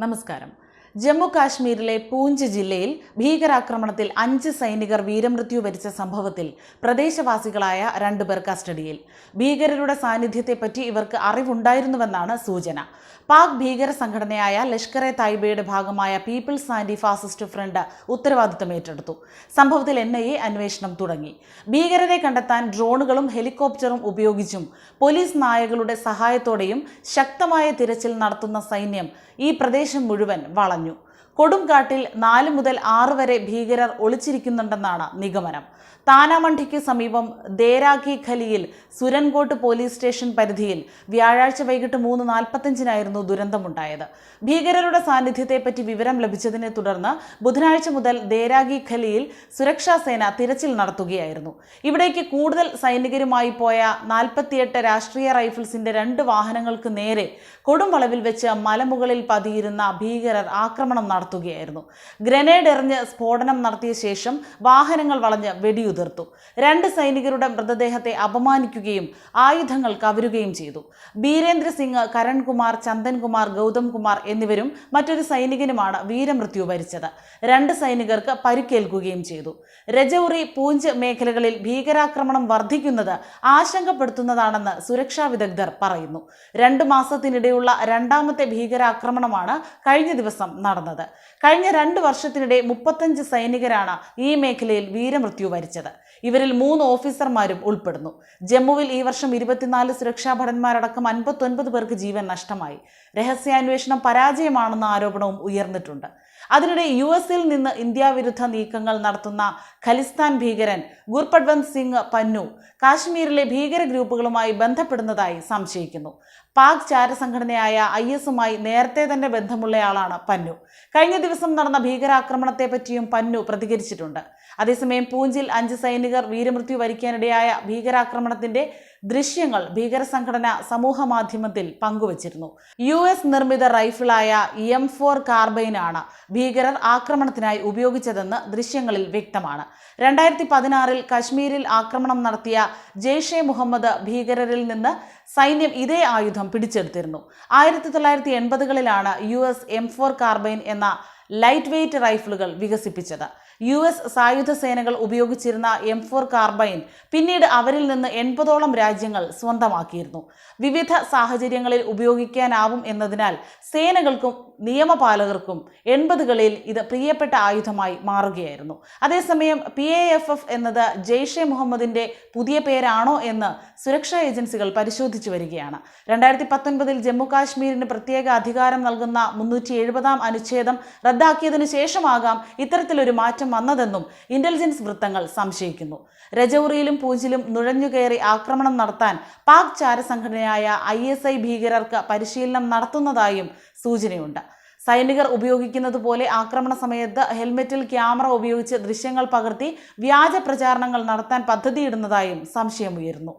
നമസ്കാരം. ജമ്മു കാശ്മീരിലെ പൂഞ്ച് ജില്ലയിൽ ഭീകരാക്രമണത്തിൽ അഞ്ച് സൈനികർ വീരമൃത്യു വരിച്ച സംഭവത്തിൽ പ്രദേശവാസികളായ രണ്ടുപേർ കസ്റ്റഡിയിൽ. ഭീകരരുടെ സാന്നിധ്യത്തെപ്പറ്റി ഇവർക്ക് അറിവുണ്ടായിരുന്നുവെന്നാണ് സൂചന. പാക് ഭീകര സംഘടനയായ ലഷ്കർ എ തായ്ബയുടെ ഭാഗമായ പീപ്പിൾസ് ആന്റി ഫാസിസ്റ്റ് ഫ്രണ്ട് ഉത്തരവാദിത്തം ഏറ്റെടുത്തു. സംഭവത്തിൽ എൻ ഐ എ അന്വേഷണം തുടങ്ങി. ഭീകരരെ കണ്ടെത്താൻ ഡ്രോണുകളും ഹെലികോപ്റ്ററും ഉപയോഗിച്ചും പോലീസ് നായകളുടെ സഹായത്തോടെയും ശക്തമായ തിരച്ചിൽ നടത്തുന്ന സൈന്യം ഈ പ്രദേശം മുഴുവൻ വളഞ്ഞു. കൊടുംകാട്ടിൽ നാല് മുതൽ ആറ് വരെ ഭീകരർ ഒളിച്ചിരിക്കുന്നുണ്ടെന്നാണ് നിഗമനം. താനാമണ്ഠിക്ക് സമീപം ദേരാഖി ഖലിയിൽ സുരൻകോട്ട് പോലീസ് സ്റ്റേഷൻ പരിധിയിൽ വ്യാഴാഴ്ച വൈകിട്ട് മൂന്ന് നാൽപ്പത്തഞ്ചിനായിരുന്നു ദുരന്തമുണ്ടായത്. ഭീകരരുടെ സാന്നിധ്യത്തെപ്പറ്റി വിവരം ലഭിച്ചതിനെ തുടർന്ന് ബുധനാഴ്ച മുതൽ ദേരാഗി ഖലിയിൽ സുരക്ഷാ സേന തിരച്ചിൽ നടത്തുകയായിരുന്നു. ഇവിടേക്ക് കൂടുതൽ സൈനികരുമായി പോയ നാൽപ്പത്തിയെട്ട് രാഷ്ട്രീയ റൈഫിൾസിന്റെ രണ്ട് വാഹനങ്ങൾക്ക് നേരെ കൊടുംവളവിൽ വെച്ച് മലമുകളിൽ പതിയിരുന്ന ഭീകരർ ആക്രമണം നടത്തുകയായിരുന്നു. ഗ്രനേഡ് എറിഞ്ഞ് സ്ഫോടനം നടത്തിയ ശേഷം വാഹനങ്ങൾ വളഞ്ഞ് വെടിയുതിർത്തു. രണ്ട് സൈനികരുടെ മൃതദേഹത്തെ അപമാനിക്കുകയും ആയുധങ്ങൾ കവരുകയും ചെയ്തു. ബീരേന്ദ്ര സിംഗ് കരൺകുമാർ ചന്ദൻകുമാർ ഗൗതം കുമാർ എന്നിവരും മറ്റൊരു സൈനികനുമാണ് വീരമൃത്യു വരിച്ചത്. രണ്ട് സൈനികർക്ക് പരിക്കേൽക്കുകയും ചെയ്തു. രജൌറി പൂഞ്ച് മേഖലകളിൽ ഭീകരാക്രമണം വർദ്ധിക്കുന്നത് ആശങ്കപ്പെടുത്തുന്നതാണെന്ന് സുരക്ഷാ വിദഗ്ധർ പറയുന്നു. രണ്ടു മാസത്തിനിടെയുള്ള രണ്ടാമത്തെ ഭീകരാക്രമണമാണ് കഴിഞ്ഞ ദിവസം നടന്നത്. കഴിഞ്ഞ രണ്ട് വർഷത്തിനിടെ മുപ്പത്തഞ്ച് സൈനികരാണ് ഈ മേഖലയിൽ വീരമൃത്യു വരിച്ചത്. ഇവരിൽ മൂന്ന് ഓഫീസർമാരും ഉൾപ്പെടുന്നു. ജമ്മുവിൽ ഈ വർഷം ഇരുപത്തിനാല് സുരക്ഷാ ഭടന്മാരടക്കം അൻപത്തൊൻപത് പേർക്ക് ജീവൻ നഷ്ടമായി. രഹസ്യാന്വേഷണം പരാജയമാണെന്ന ആരോപണവും ഉയർന്നിട്ടുണ്ട്. അതിനിടെ യു എസിൽ നിന്ന് ഇന്ത്യ വിരുദ്ധ നീക്കങ്ങൾ നടത്തുന്ന ഖലിസ്ഥാൻ ഭീകരൻ ഗുർപട്വന്ത് സിംഗ് പന്നു കാശ്മീരിലെ ഭീകര ഗ്രൂപ്പുകളുമായി ബന്ധപ്പെടുന്നതായി സംശയിക്കുന്നു. പാക് ചാരസംഘടനയായ ഐ എസുമായി നേരത്തെ തന്നെ ബന്ധമുള്ളയാളാണ് പന്നു. കഴിഞ്ഞ ദിവസം നടന്ന ഭീകരാക്രമണത്തെ പറ്റിയും പന്നു പ്രതികരിച്ചിട്ടുണ്ട്. അതേസമയം പൂഞ്ചിൽ അഞ്ച് സൈനികർ വീരമൃത്യു വരിക്കാനിടയായ ഭീകരാക്രമണത്തിന്റെ ദൃശ്യങ്ങൾ ഭീകര സംഘടന സമൂഹ മാധ്യമത്തിൽ പങ്കുവച്ചിരുന്നു. യു എസ് നിർമ്മിത റൈഫിളായ എം ഫോർ കാർബൈനാണ് ഭീകരർ ആക്രമണത്തിനായി ഉപയോഗിച്ചതെന്ന് ദൃശ്യങ്ങളിൽ വ്യക്തമാണ്. രണ്ടായിരത്തി പതിനാറിൽ കശ്മീരിൽ ആക്രമണം നടത്തിയ ജെയ്ഷെ മുഹമ്മദ് ഭീകരരിൽ നിന്ന് സൈന്യം ഇതേ ആയുധം പിടിച്ചെടുത്തിരുന്നു. ആയിരത്തി തൊള്ളായിരത്തി എൺപതുകളിലാണ് U S M four carbine എന്ന ലൈറ്റ് വെയ്റ്റ് റൈഫിളുകൾ വികസിപ്പിച്ചത്. യു എസ് സായുധ സേനകൾ ഉപയോഗിച്ചിരുന്ന എം ഫോർ കാർബൈൻ പിന്നീട് അവരിൽ നിന്ന് എൺപതോളം രാജ്യങ്ങൾ സ്വന്തമാക്കിയിരുന്നു. വിവിധ സാഹചര്യങ്ങളിൽ ഉപയോഗിക്കാനാവും എന്നതിനാൽ സേനകൾക്കും നിയമപാലകർക്കും എൺപതുകളിൽ ഇത് പ്രിയപ്പെട്ട ആയുധമായി മാറുകയായിരുന്നു. അതേസമയം പി എ എഫ് എഫ് എന്നത് ജെയ്ഷെ മുഹമ്മദിന്റെ പുതിയ പേരാണോ എന്ന് സുരക്ഷാ ഏജൻസികൾ പരിശോധിച്ചു വരികയാണ്. രണ്ടായിരത്തി പത്തൊൻപതിൽ ജമ്മു കാശ്മീരിന് പ്രത്യേക അധികാരം നൽകുന്ന മുന്നൂറ്റി എഴുപതാം അനുച്ഛേദം റദ്ദാക്കിയതിനു ശേഷമാകാം ഇത്തരത്തിലൊരു മാറ്റം വന്നതെന്നും ഇന്റലിജൻസ് വൃത്തങ്ങൾ സംശയിക്കുന്നു. രജൌറിയിലും പൂഞ്ചിലും നുഴഞ്ഞുകയറി ആക്രമണം നടത്താൻ പാക് ചാരസംഘടനയായ ഐ എസ് ഐ ഭീകരർക്ക് പരിശീലനം നടത്തുന്നതായും സൂചനയുണ്ട്. സൈനികർ ഉപയോഗിക്കുന്നത് പോലെ ആക്രമണ സമയത്ത് ഹെൽമെറ്റിൽ ക്യാമറ ഉപയോഗിച്ച് ദൃശ്യങ്ങൾ പകർത്തി വ്യാജ പ്രചാരണങ്ങൾ നടത്താൻ പദ്ധതിയിടുന്നതായും സംശയമുയരുന്നു.